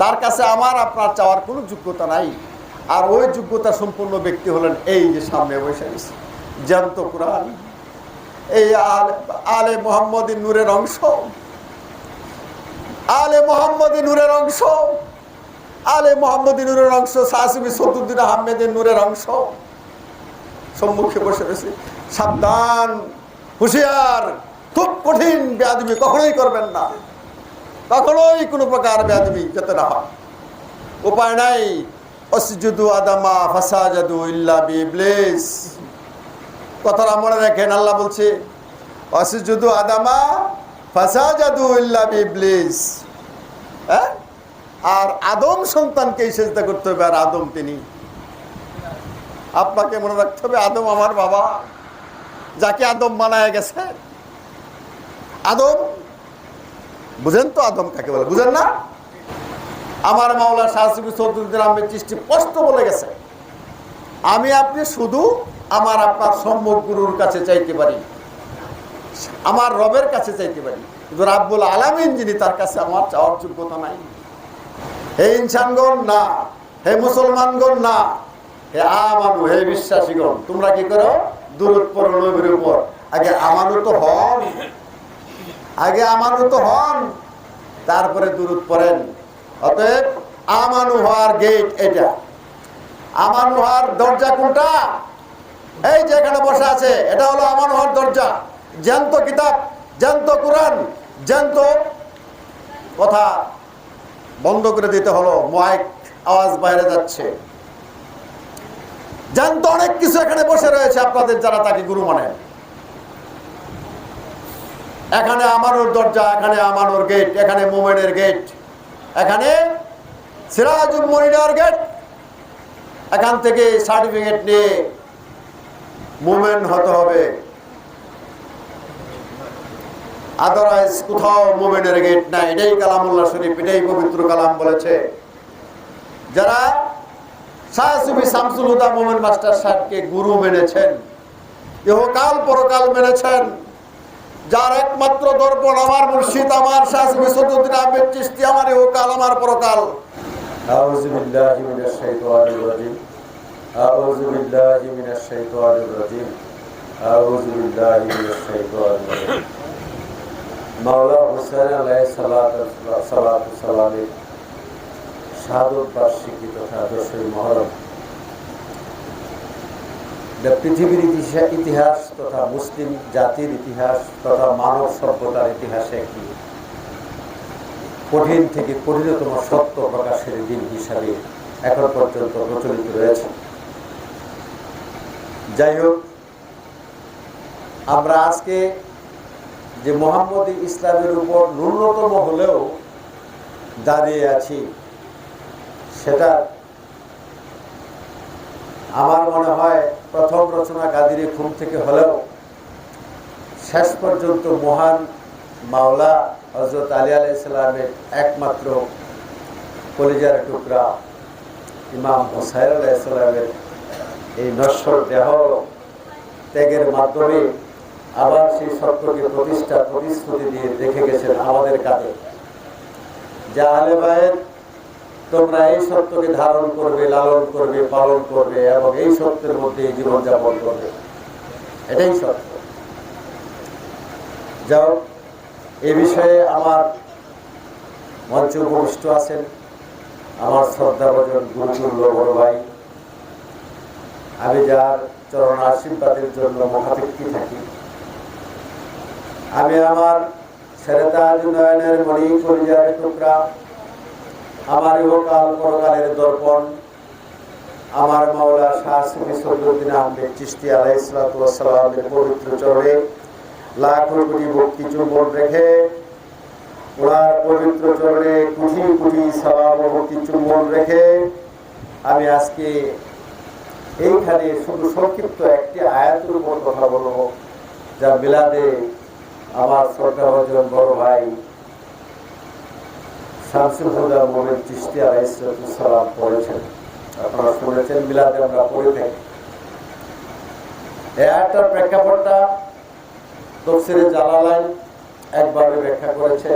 তার কাছে আমার, আপনার চাওয়ার কোনো যোগ্যতা নাই। আর ওই যোগ্যতা সম্পূর্ণ ব্যক্তি হলেন এই যে সামনে বসে গেছে জ্যান্ত কোরআন। এই আলে মোহাম্মদ নূরের অংশ। আলে মোহাম্মদ নূরের অংশ। আলে মোহাম্মদ নূরের অংশ সাহসিবি সতুদ্দিন আহমেদের নূরের অংশ। সম্মুখে বসে রয়েছে সাবধান, হুঁশিয়ার, খুব কঠিন বেয়াদবি কখনোই করবেন না। কখনোই কোনো প্রকার বেয়াদবি যাতে না হয়। উপায় নাই। অসিজুদু আদামা ফাসাজাদু ইল্লা বিবলিস কথাটা মনে রাখেন, আল্লাহ বলছে, অসিজুদু আদামা ফাসাজাদু ইল্লা বিবলিস হ্যাঁ? আর আদম সন্তানকেই চেষ্টা করতে হবে, আর আদম তিনি। আপনাকে মনে রাখতে হবে, আদম আমার বাবা। যাকে আদম বানায় গেছে, আদম বুঝেন তো আদম কাকে বলে? বুঝেন না? আমার মাওলা শাহসিবি চৌধুরীদের আহমেদ চিষ্টি স্পষ্ট বলে গেছে। আমি আপনি শুধু আমার আপনার সম্মুখ গুরুর কাছে চাইতে পারি। আমার রবের কাছে চাইতে পারি। কিন্তু রাব্বুল আলামিন যিনি তার কাছে আমার চাওয়ার যোগ্যতা নাই। হে ইনসানগণ, না। হে মুসলমানগণ, না। হে আমানু, হে বিশ্বাসীগণ, তোমরা কি করো? দূরত পড়ো নবীর উপর। আগে আমানু তো হন। আগে আমানু তো হন, তারপরে দূরত পড়েন। অতএব আমানু হওয়ার গেট এটা। আমানু হওয়ার দরজা কোনটা? এই যে এখানে বসে আছে, এটা হলো আমানু হওয়ার দরজা। জ্যান্ত কিতাব, জ্যান্ত কোরআন, জ্যান্ত কথা বন্ধ করে দিতে হলো মাইক আওয়াজ বাইরে যাচ্ছে। জ্যান্ত অনেক কিছু এখানে বসে রয়েছে, আপনাদের যারা তাকে গুরু মানেন। এখানে আমানোর দরজা, এখানে আমানোর গেট এখানে মোমেনের গেট এখানে সিরাজুল মনিনার গেট এখান থেকে সার্টিফিকেট নিয়ে মুভমেন্ট হতে হবে। আদারওয়াইজ কোথাও মোমেনের গেট নাই। এটাই কালামুল্লাহ শরীফ, এটাই পবিত্র কালাম বলেছে। যারা সাহসুবি শামসুল হুদা মোমেন মাস্টার সাহেবকে গুরু মেনেছেন, ইহকাল পরকাল মেনেছেন যার একমাত্র দর্পণ আমার মুর্শিদ আমার শাহসুবি সদুদ্দিন আহমেদ চিস্তি আমার ইহকাল আমার পরকাল أعوذ بالله من الشيطان الرجيم أعوذ بالله من الشيطان الرجيم أعوذ بالله من الشيطان الرجيم মাওলা হুসেন আলাই সালাত সালামের শাহাদত বার্ষিকী তথা দশই মহরম যা পৃথিবীর ইতিহাস তথা মুসলিম জাতির ইতিহাস তথা মানব সভ্যতার ইতিহাসে একটি কঠিন থেকে কঠিনতম সত্য প্রকাশের দিন হিসাবে এখন পর্যন্ত প্রচলিত রয়েছে। যাই হোক, আমরা আজকে যে মোহাম্মদ ইসলামের উপর ন্যূনতম হলেও দাঁড়িয়ে আছি, সেটা আমার মনে হয় প্রথম রচনা কাদিরে ঘুম থেকে হলেও শেষ পর্যন্ত মহান মাওলা হজরত আলী আলাইসালামের একমাত্র কলিজার টুকরা ইমাম হোসাইন আলাইসালামের এই নশ্বর দেহ ত্যাগের মাধ্যমে আবার সেই সত্যকে প্রতিষ্ঠা, প্রতিশ্রুতি দিয়ে রেখে গেছেন আমাদের কাছে যা আলেবায়ের তোমরা এই সত্যকে ধারণ করবে, লালন করবে, পালন করবে এবং এই সত্যের মধ্যে জীবনযাপন করবে। এটাই সত্য। যাও, এ বিষয়ে আমার মঞ্চে উপবিষ্ট আছেন আমার শ্রদ্ধাভজন গুরুতুল্য বড় ভাই। আমি যার চরণ আশীর্বাদের জন্য মহাপেক্ষী থাকি। আমি আমার সেরেতাজ উন্নয়নের মণি কলিজার টুকরা আমার ইহকাল পরকালের দর্পণ। আমার মাওলা শাহ সদুদ্দিন আহমেদ চিস্তি আলাইসালামের পবিত্র চরণে লাখো কোটি ভক্তি চুম্বন রেখে ওনার পবিত্র চরণে কুঠি কুঠি সালাম ভক্তি চুম্বন রেখে আমি আজকে এইখানে শুধু সংক্ষিপ্ত একটি আয়াতের উপর কথা বলব, যা বিলাদে আমার শ্রদ্ধাভাজন বড় ভাই শামসুল চিস্তি আলাইসালাম পড়েছেন। আপনারা শুনেছেন বিলাদে আমরা পড়ে থাকি। প্রেক্ষাপটটা তফসিরে ব্যাখ্যা করেছে।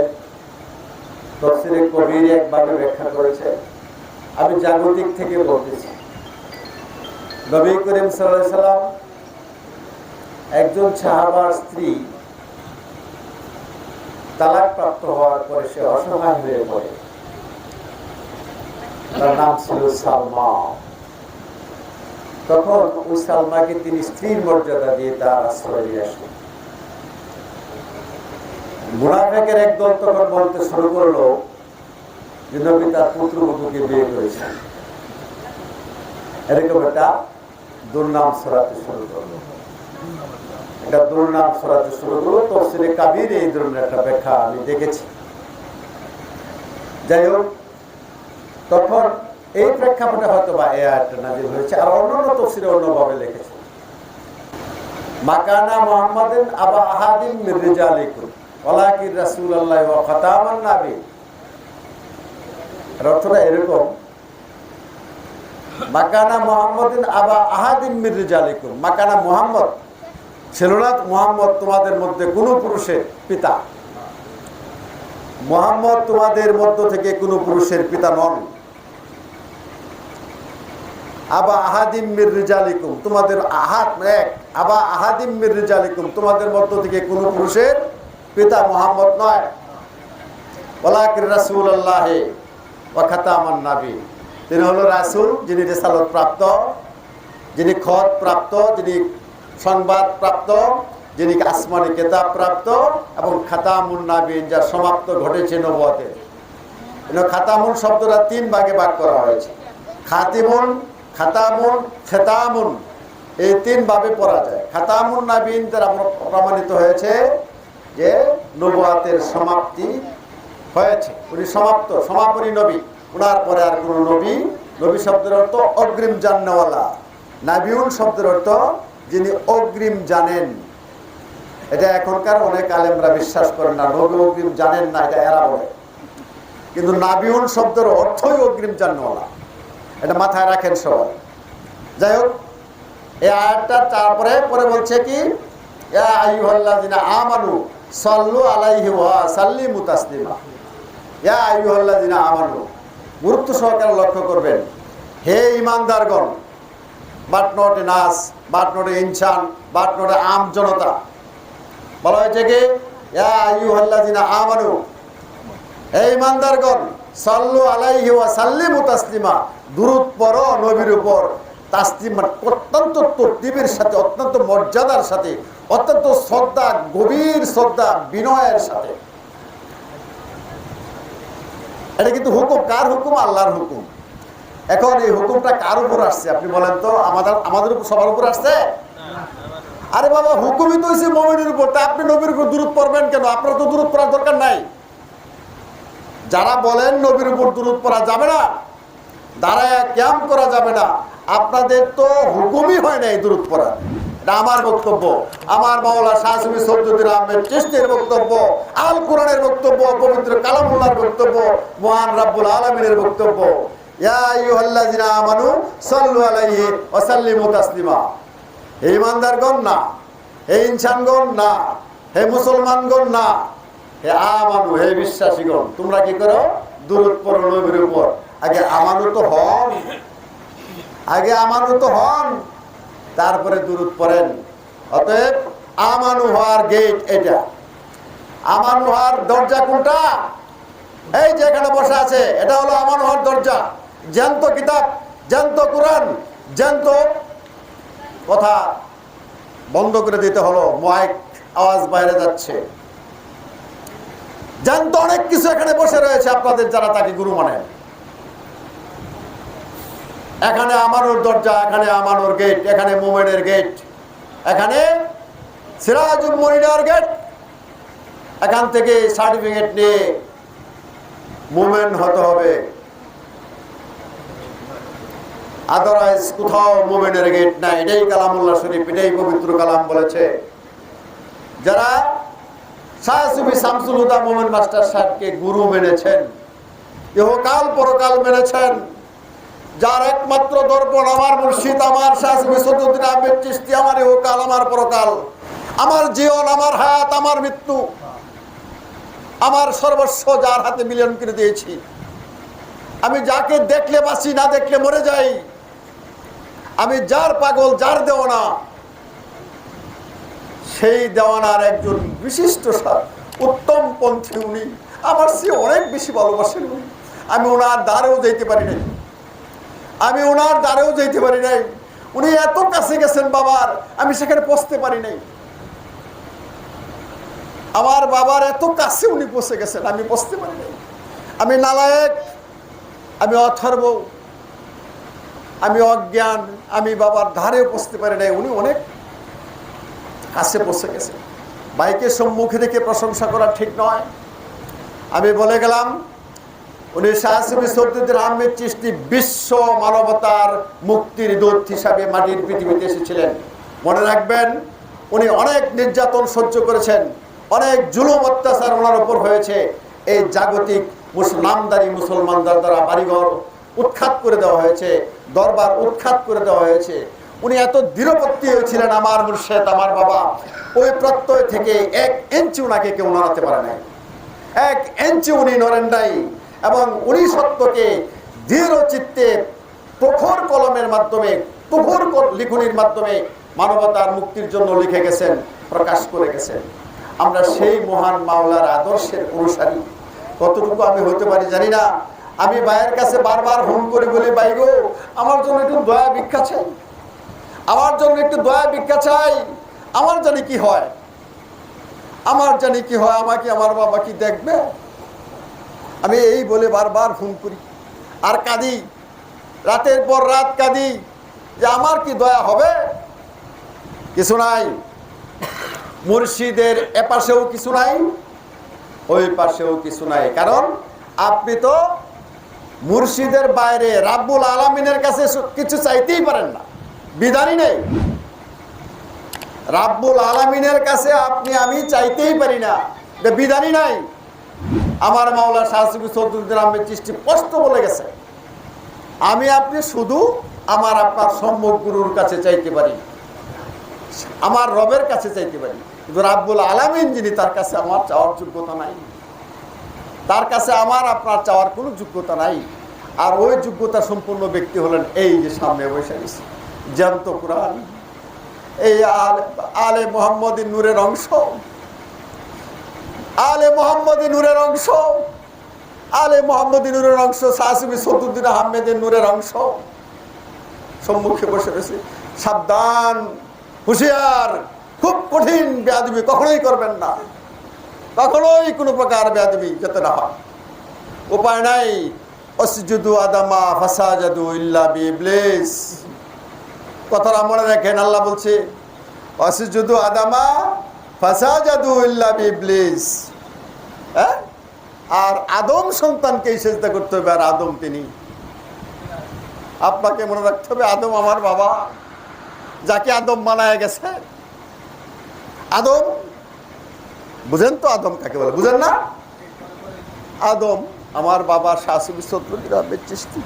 তফসিরে কবির একভাবে ব্যাখ্যা করেছে। আমি জাগতিক থেকে বলতেছি। নবী করিম সাল্লাম একজন সাহাবার স্ত্রী তালাক প্রাপ্ত হওয়ার পরে সে অসহায় হয়ে পড়ে। তার নাম ছিল সালমা। তখন ওই সালমাকে তিনি স্ত্রীর মর্যাদা দিয়ে তার আশ্রয় আসলেন মুনাফেকের একদল তখন বলতে শুরু করল যে, নবী তার পুত্রবধূকে বিয়ে করেছেন। এরকম একটা দুর্নাম ছড়াতে শুরু করল। এটা দুর্নাম তফসিলে কাবির এই ধরনের একটা ব্যাখ্যা আমি দেখেছি। যাই হোক, তখন এই প্রেক্ষাপটে হয়তো বা হয়েছে, আর তফসিরে অন্যভাবে লিখেছে। মাকানা মুহাম্মাদিন আবা আহাদিন মির রিজালিকুম, ওয়ালাকিন রাসূলুল্লাহ ওয়া খাতামান নাবী অর্থটা এরকম মাকানা মুহাম্মাদিন আবা আহাদিন মির রিজালিকুম মাকানা মুহাম্মদ ছিল মুহাম্মদ তোমাদের মধ্যে কোন পুরুষের পিতা। মুহাম্মদ তোমাদের মধ্য থেকে কোন পুরুষের পিতা নন। আবা আহাদিম মির রিজালিকুম, তোমাদের আহাদ এক। আবা আহাদিম মির রিজালিকুম, তোমাদের মধ্য থেকে কোন পুরুষের পিতা মোহাম্মদ নয়। ওলাকির রাসুল আল্লাহ ওয়া খাতামান নাবী। তিনি হলো রাসূল যিনি রেসালত প্রাপ্ত, যিনি খত প্রাপ্ত, যিনি সংবাদ প্রাপ্ত যিনি আসমানি কেতাব প্রাপ্ত এবং খাতামুন নাবিন যা সমাপ্ত ঘটেছে নবতে খাতামুন শব্দটা তিন ভাগে ভাগ করা হয়েছে। খাতিমুন, খাতামুন, খেতামুন, এই তিন ভাবে পড়া যায়। খাতামুন নাবিন তারা প্রমাণিত হয়েছে যে নবুয়াতের সমাপ্তি হয়েছে। উনি সমাপ্ত, সমাপনী নবী। ওনার পরে আর কোনো নবী নবী শব্দের অর্থ অগ্রিম জাননেওয়ালা। নাবিউন শব্দের অর্থ যিনি অগ্রিম জানেন। এটা এখনকার অনেক আলেমরা বিশ্বাস করেন না, নবী অগ্রিম জানেন না, এটা এরা বলে। কিন্তু নাবিউন শব্দের অর্থই অগ্রিম জাননেওয়ালা এটা মাথায় রাখেন সবাই। যাই হোক এই আয়াতটা তারপরে, পরে বলছে কি আমানু আলাইহি আমানু, গুরুত্ব সহকারে লক্ষ্য করবেন। হে ইমানদারগণ বাট নট এ নাস, বাট নট এ ইনসান, বাট নট এ আম জনতা। বলা হয়েছে কি? আমানু, হে ইমানদারগণ, সাল্লু আলাইহি ওয়া সাল্লিমু তাসলিমা, দুরূদ পড়ো নবীর উপর। তাসলিম মানে অত্যন্ত তরতিবের সাথে, অত্যন্ত মর্যাদার সাথে, অত্যন্ত শ্রদ্ধা, গভীর শ্রদ্ধা, বিনয়ের সাথে। এটা কিন্তু হুকুম, কার হুকুম? আল্লাহর হুকুম। এখন এই হুকুমটা কার উপর আসছে? আপনি বলেন তো, আমাদের আমাদের উপর সবার উপর আসছে? আরে বাবা, হুকুমই তো হয়েছে মমিনের উপর। তা আপনি নবীর উপর দূরত পড়বেন কেন? আপনার তো দূরত পড়ার দরকার নাই। যারা বলেন নবীর উপর দূরত পড়া যাবে না দাঁড়ায় ক্যাম্প করা যাবে না। আপনাদের তো হুকুমই হয় না এই দূরত পড়া এটা আমার বক্তব্য। আমার মাওলা শাহসুমি সৌদ্দিন আহমেদ চিস্তির বক্তব্য আল কোরআনের বক্তব্য, পবিত্র কালামুল্লাহর বক্তব্য, মহান রাব্বুল আলমিনের বক্তব্য। আমানু হে না। হে না। হে না। হে হে তোমরা কি করো? নবীর আগে আমানত হন। আগে আমানত হন। তারপরে দূরত পড়েন। অতএব আমানু হওয়ার গেট এটা। আমানু হওয়ার দরজা কোনটা? এই যে এখানে বসে আছে, এটা হলো আমানু হওয়ার দরজা। জ্যান্ত কিতাব, জ্যান্ত কোরআন, জ্যান্ত কথা বন্ধ করে দিতে হলো মাইক আওয়াজ বাইরে যাচ্ছে। জ্যান্ত অনেক কিছু এখানে বসে রয়েছে, আপনাদের যারা তাকে গুরু মানেন এখানে আমানোর দরজা, এখানে আমানোর গেট, এখানে মোমেনের গেট, এখানে সিরাজুল মনিনার গেট। এখান থেকে সার্টিফিকেট নিয়ে মোমেন হতে হবে। আদারওয়াইজ কোথাও মোমেনের গেট নাই। এটাই কালামুল্লাহ শরীফ, এটাই পবিত্র কালাম বলেছে। যারা শাহসুবি শামসুল হুদা মোমেন মাস্টার সাহেবকে গুরু মেনেছেন, ইহকাল পরকাল মেনেছেন, যার একমাত্র দর্পণ আমার মুর্শিদ, আমার শাহসুবি সদুদ্দিন আহমেদ চিস্তি আমার ইহকাল, আমার পরকাল, আমার জীবন, আমার হায়াত, আমার মৃত্যু, আমার সর্বস্ব যার হাতে মিলন করে দিয়েছি। আমি যাকে দেখলে বাঁচি, না দেখলে মরে যাই আমি যার পাগল, যার দেওয়ানা, সেই দেওয়ানার একজন বিশিষ্ট উত্তম পন্থী উনি। আমার সে অনেক বেশি ভালোবাসেন উনি। আমি ওনার দ্বারেও যেতে পারি নাই। আমি ওনার দ্বারেও যেতে পারি নাই। উনি এত কাছে গেছেন বাবার, আমি সেখানে পৌঁছতে পারি নাই। আমার বাবার এত কাছে উনি পৌঁছে গেছেন, আমি পৌঁছতে পারি নাই। আমি নালায়েক, আমি অথর্ব আমি অজ্ঞান, আমি বাবার ধারে পৌঁছতে পারি নাই, উনি অনেক কাছে পৌঁছে গেছেন বাইকে সম্মুখে রেখে প্রশংসা করা ঠিক নয়। আমি বলে গেলাম উনি শাহসিবি সদ্দুদ্দিন আহমেদ বিশ্ব মানবতার মুক্তির দূত হিসাবে মাটির পৃথিবীতে এসেছিলেন। মনে রাখবেন, উনি অনেক নির্যাতন সহ্য করেছেন, অনেক জুলুম অত্যাচার ওনার উপর হয়েছে। এই জাগতিক মুস- নামদারি মুসলমানদের দ্বারা বাড়িঘর উৎখাত করে দেওয়া হয়েছে। দরবার উৎখাত করে দেওয়া হয়েছে। উনি এত দৃঢ়পত্তি হয়েছিলেন আমার মুর্শেদ, আমার বাবা। ওই প্রত্যয় থেকে এক ইঞ্চি ওনাকে কেউ নাড়াতে পারে নাই। এক ইঞ্চি উনি নড়েন নাই এবং উনি সত্যকে দৃঢ় চিত্তে প্রখর কলমের মাধ্যমে, প্রখর লিখনির মাধ্যমে মানবতার মুক্তির জন্য লিখে গেছেন, প্রকাশ করে গেছেন। আমরা সেই মহান মাওলার আদর্শের অনুসারী। কতটুকু আমি হতে পারি জানি না। আমি ভাইয়ের কাছে বারবার ফোন করে বলি, ভাই গো, আমার জন্য একটু দয়া ভিক্ষা চাই। আমার জন্য একটু দয়া ভিক্ষা চাই। আমার জানি কি হয়। আমার জানি কি হয়, আমাকে আমার বাবা কি দেখবে? আমি এই বলে বারবার ফোন করি। আর কাঁদি। রাতের পর রাত কাঁদি যে আমার কি দয়া হবে? কিছু নাই। মুর্শিদের এপাশেও কিছু নাই। ওই পাশেও কিছু নাই। কারণ আপনি তো মুর্শিদের বাইরে রাব্বুল আলমিনের কাছে কিছু চাইতেই পারেন না। বিধানই নেই। রাব্বুল আলমিনের কাছে আপনি, আমি চাইতেই পারি না। বিধানই নাই। আমার মাওলা শাহসিবি সৌদুদ্দিন আহমেদ চিষ্টি স্পষ্ট বলে গেছে। আমি, আপনি শুধু আমার আপনার সম্মুখ গুরুর কাছে চাইতে পারি আমার রবের কাছে চাইতে পারি কিন্তু রাব্বুল আলামিন যিনি, তার কাছে আমার চাওয়ার যোগ্যতা নাই। তার কাছে আমার, আপনার চাওয়ার কোনো যোগ্যতা নাই। আর ওই যোগ্যতা সম্পূর্ণ ব্যক্তি হলেন এই যে সামনে বসে গেছে, জ্যান্ত কোরআন। এই আলে মোহাম্মদী নূরের অংশ। আলে মোহাম্মদী নূরের অংশ। আলে মোহাম্মদী নূরের অংশ সাহসিবি সতুদ্দিন আহমেদের নূরের অংশ। সম্মুখে বসে রয়েছে সাবধান, হুঁশিয়ার, খুব কঠিন বেয়াদবি কখনোই করবেন না। কখনোই কোনো প্রকার বেয়াদবি যাতে না হয়। উপায় নাই। অসজুদু আদামা ফাসাজাদু ইল্লা বিবলিস কথাটা মনে রাখেন, আল্লাহ বলছে, অসজুদু আদামা ফাসাজাদু ইল্লা বিবলিস হ্যাঁ? আর আদম সন্তানকেই চেষ্টা করতে হবে, আর আদম তিনি। আপনাকে মনে রাখতে হবে, আদম আমার বাবা। যাকে আদম মানায় গেছে, আদম বুঝেন তো আদম কাকে বলে? বুঝেন না? আদম, আমার বাবার শাশুড়ি সত্যুদ্দিন আহমেদ চিস্তি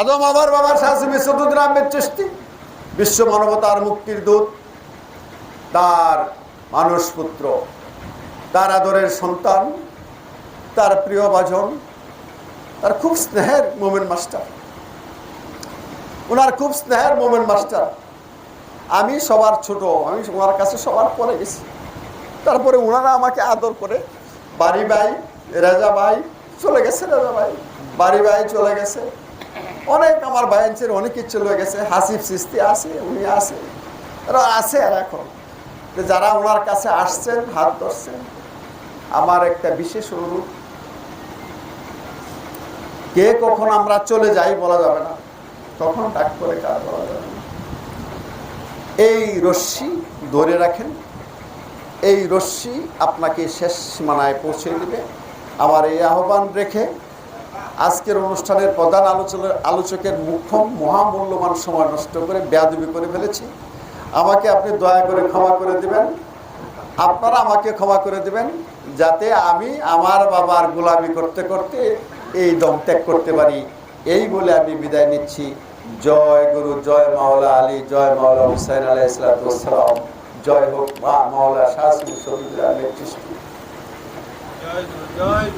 আদম, আমার বাবার শাশুড়ি সত্যুদ্দিন আহমেদ চিস্তি বিশ্ব মানবতার মুক্তির দূত, তার মানুষ পুত্র তার আদরের সন্তান, তার প্রিয় বাজন, তার খুব স্নেহের মোমেন মাস্টার। ওনার খুব স্নেহের মোমেন মাস্টার। আমি সবার ছোট, আমি ওনার কাছে সবার পরে গেছি। তারপরে ওনারা আমাকে আদর করে, বাড়ি ভাই, রেজা ভাই, চলে গেছে রেজা ভাই। বাড়ি ভাই চলে গেছে। অনেক আমার ভাইয়ের অনেকে চলে গেছে হাসিফ সিস্তি আছে, উনি আছে। এরা আছে আর এখন। যারা ওনার কাছে আসছেন, হাত ধরছেন, আমার একটা বিশেষ অনুরোধ। কে কখন আমরা চলে যাই বলা যাবে না। তখন ডাক করে কার বলা যাবে না। এই রশ্মি ধরে রাখেন। এই রশ্মি আপনাকে শেষ সীমানায় পৌঁছে দেবে। আমার এই আহ্বান রেখে আজকের অনুষ্ঠানের প্রধান আলোচনা আলোচকের মুখ্য মহামূল্যবান সময় নষ্ট করে বেয়াদবি করে ফেলেছি। আমাকে আপনি দয়া করে ক্ষমা করে দেবেন। আপনারা আমাকে ক্ষমা করে দেবেন যাতে আমি আমার বাবার গোলামি করতে করতে এই দম ত্যাগ করতে পারি। এই বলে আমি বিদায় নিচ্ছি। জয় গুরু, জয় মাওলা আলী, জয় মাওলা হুসাইন আলাই ইসলাতাম জয় হোক মা মাওলা শাসু শহীদ জয় গুরু, জয়